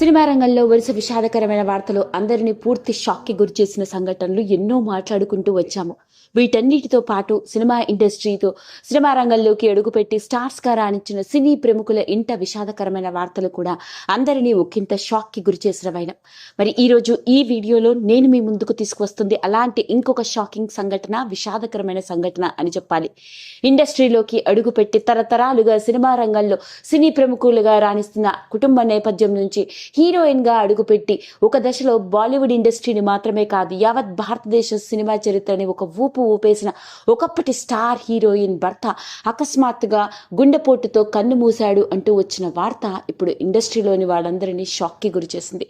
Cinema రంగంలో వరుస విషాదకరమైన వార్తలు అందరినీ పూర్తి షాక్కి గురిచేసిన సంఘటనలు ఎన్నో మాట్లాడుకుంటూ వచ్చాము. వీటన్నిటితో పాటు సినిమా ఇండస్ట్రీతో సినిమా రంగంలోకి అడుగుపెట్టి స్టార్స్గా రాణించిన సినీ ప్రముఖుల ఇంట విషాదకరమైన వార్తలు కూడా అందరినీ ఒకంత షాక్కి గురిచేసినవైన మరి ఈరోజు ఈ వీడియోలో నేను మీ ముందుకు తీసుకువస్తుంది అలాంటి ఇంకొక షాకింగ్ సంఘటన విషాదకరమైన సంఘటన అని చెప్పాలి. ఇండస్ట్రీలోకి అడుగుపెట్టి తరతరాలుగా సినిమా రంగంలో సినీ ప్రముఖులుగా రాణిస్తున్న కుటుంబ నేపథ్యం నుంచి హీరోయిన్గా అడుగుపెట్టి ఒక దశలో బాలీవుడ్ ఇండస్ట్రీని మాత్రమే కాదు యావత్ భారతదేశ సినిమా చరిత్రని ఒక ఊపు ఊపేసిన ఒకప్పటి స్టార్ హీరోయిన్ భర్త అకస్మాత్తుగా గుండెపోటుతో కన్ను మూశాడు అంటూ వచ్చిన వార్త ఇప్పుడు ఇండస్ట్రీలోని వాళ్ళందరినీ షాక్కి గురిచేసింది.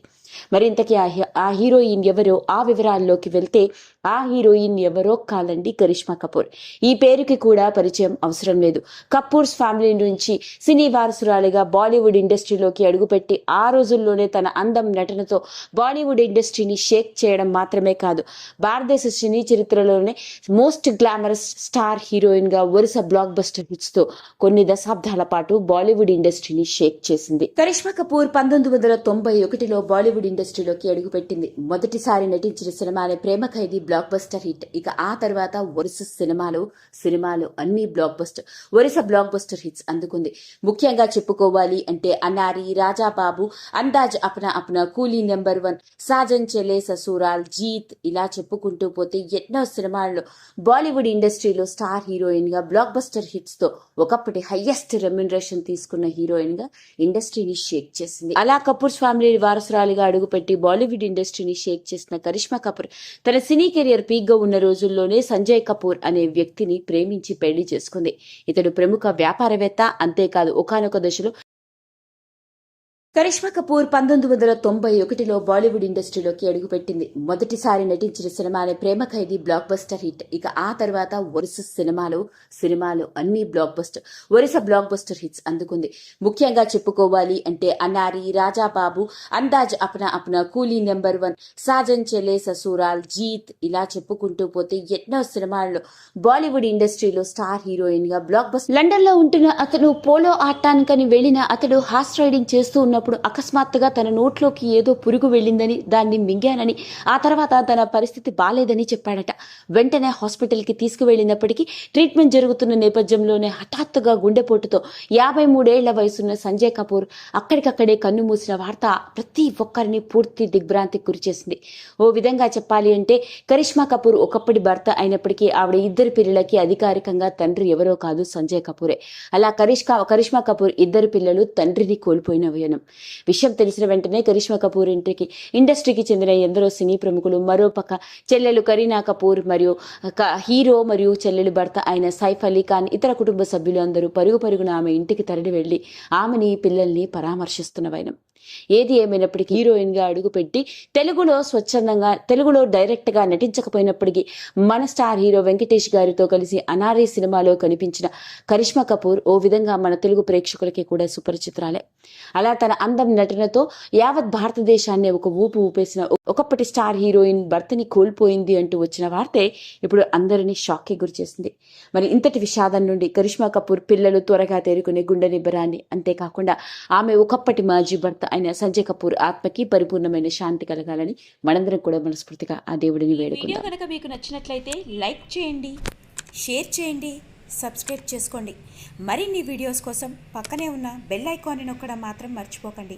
మరి ఇంతకీ ఆ ఆ హీరోయిన్ ఎవరో ఆ వివరాల్లోకి వెళ్తే ఆ హీరోయిన్ ఎవరో కాదండి కరిష్మా కపూర్. ఈ పేరుకి కూడా పరిచయం అవసరం లేదు. కపూర్స్ ఫ్యామిలీ నుంచి సినీ వారసురాలిగా బాలీవుడ్ ఇండస్ట్రీలోకి అడుగుపెట్టి ఆ రోజుల్లోనే తన అందం నటనతో బాలీవుడ్ ఇండస్ట్రీని షేక్ చేయడం మాత్రమే కాదు భారతదేశ సినీ చరిత్రలోనే మోస్ట్ గ్లామరస్ స్టార్ హీరోయిన్గా వరుస బ్లాక్ బస్టర్ హిట్స్తో కొన్ని దశాబ్దాల పాటు బాలీవుడ్ ఇండస్ట్రీని షేక్ చేసింది. కరిష్మా కపూర్ పంతొమ్మిది వందల తొంభై ఒకటిలో బాలీవుడ్ ఇండస్ట్రీలోకి అడుగుపెట్టింది. మొదటిసారి నటించిన సినిమానే Prema Khaidi blockbuster hit. ఇక ఆ తర్వాత వరుస సినిమాలు సినిమాలు అన్ని బ్లాక్ బస్టర్ వరుస బ్లాక్ బస్టర్ హిట్స్ అందుకుంది. ముఖ్యంగా చెప్పుకోవాలి అంటే అనారి రాజాబాబు అందాజ్ అప్నా అప్నా కూలీ నెంబర్ వన్ సాజన్ చెలే ససూరాల్ జీత్ ఇలా చెప్పుకుంటూ పోతే ఎన్నో సినిమాల్లో బాలీవుడ్ ఇండస్ట్రీలో స్టార్ హీరోయిన్గా బ్లాక్ బస్టర్ హిట్స్తో ఒకప్పటి హైయెస్ట్ రెమ్యునరేషన్ తీసుకున్న హీరోయిన్గా ఇండస్ట్రీని షేక్ చేసింది. అలా కపూర్ ఫ్యామిలీ వారసురాలిగా అడుగుపెట్టి బాలీవుడ్ ఇండస్ట్రీని షేక్ చేసిన కరిష్మా కపూర్ తన సినీ కెరియర్ పీక్గా ఉన్న రోజుల్లోనే సంజయ్ కపూర్ అనే వ్యక్తిని ప్రేమించి పెళ్ళి చేసుకుంది. ఇతడు ప్రముఖ వ్యాపారవేత్త అంతేకాదు ఒకానొక దశలో కరిష్మా కపూర్ పంతొమ్మిది వందల తొంభై ఒకటిలో బాలీవుడ్ ఇండస్ట్రీలోకి అడుగుపెట్టింది. మొదటిసారి నటించిన సినిమానే Prema Khaidi blockbuster hit. ఇక ఆ తర్వాత వరుస సినిమాలు సినిమాలు అన్ని బ్లాక్ బస్టర్ వరుస బ్లాక్ బస్టర్ హిట్స్ అందుకుంది. ముఖ్యంగా చెప్పుకోవాలి అంటే అనారి రాజాబాబు అందాజ్ అప్నా అప్నా కూలీ నెంబర్ వన్ సాజన్ చెలే ససూరాల్ జీత్ ఇలా చెప్పుకుంటూ పోతే ఎన్నో సినిమాల్లో బాలీవుడ్ ఇండస్ట్రీలో స్టార్ హీరోయిన్గా బ్లాక్ బస్టర్ లండన్లో ఉంటున్న అతను పోలో ఆడటానికని వెళ్ళిన అతడు హార్స్ రైడింగ్ చేస్తూ ఉన్నప్పుడు అప్పుడు అకస్మాత్తుగా తన నోట్లోకి ఏదో పురుగు వెళ్ళిందని దాన్ని మింగానని ఆ తర్వాత తన పరిస్థితి బాలేదని చెప్పాడట. వెంటనే హాస్పిటల్కి తీసుకువెళ్ళినప్పటికీ ట్రీట్మెంట్ జరుగుతున్న నేపథ్యంలోనే హఠాత్తుగా గుండెపోటుతో యాభై మూడేళ్ళ వయసున్న సంజయ్ కపూర్ అక్కడికక్కడే కన్ను మూసిన వార్త ప్రతి ఒక్కరిని పూర్తి దిగ్భ్రాంతికి గురిచేసింది ఓ విధంగా చెప్పాలి అంటే కరిష్మా కపూర్ ఒకప్పటి భర్త అయినప్పటికీ ఆవిడ ఇద్దరు పిల్లలకి అధికారికంగా తండ్రి ఎవరో కాదు సంజయ్ కపూరే. అలా కరిష్కా కరిష్మా కపూర్ ఇద్దరు పిల్లలు తండ్రిని కోల్పోయిన వ్యనం విషయం తెలిసిన వెంటనే కరిష్మా కపూర్ ఇంటికి ఇండస్ట్రీకి చెందిన ఎందరో సినీ ప్రముఖులు మరోపక్క చెల్లెలు కరీనా కపూర్ మరియు క- హీరో మరియు చెల్లెలు భర్త అయిన సైఫ్ అలీ ఖాన్ ఇతర కుటుంబ సభ్యులు అందరూ పరుగు పరుగున ఆమె ఇంటికి తరలి వెళ్ళి ఆమెని పిల్లల్ని పరామర్శిస్తున్న వైనం. ఏది ఏమైనప్పటికీ హీరోయిన్గా అడుగుపెట్టి తెలుగులో స్వచ్ఛందంగా తెలుగులో డైరెక్ట్గా నటించకపోయినప్పటికీ మన స్టార్ హీరో వెంకటేష్ గారితో కలిసి అనారీ సినిమాలో కనిపించిన కరిష్మా కపూర్ ఓ విధంగా మన తెలుగు ప్రేక్షకులకి కూడా సుపరిచితురాలే అలా తన అందం నటనతో యావత్ భారతదేశాన్ని ఒక ఊపు ఊపేసిన ఒకప్పటి స్టార్ హీరోయిన్ భర్తని కోల్పోయింది అంటూ వచ్చిన వార్తే ఇప్పుడు అందరినీ షాక్కి గురిచేసింది. మరి ఇంతటి విషాదం నుండి కరిష్మా కపూర్ పిల్లలు త్వరగా తేరుకునే గుండె నిబ్బరాన్ని అంతేకాకుండా ఆమె ఒకప్పటి మాజీ భర్త అయిన సంజయ్ కపూర్ ఆత్మకి పరిపూర్ణమైన శాంతి కలగాలని మనందరం కూడా మనస్ఫూర్తిగా ఆ దేవుడిని వేడుకుందాం వీడియో కనుక మీకు నచ్చినట్లయితే లైక్ చేయండి షేర్ చేయండి సబ్స్క్రైబ్ చేసుకోండి. మరిన్ని వీడియోస్ కోసం పక్కనే ఉన్న బెల్ ఐకాన్ని నొక్కడం మాత్రం మర్చిపోకండి.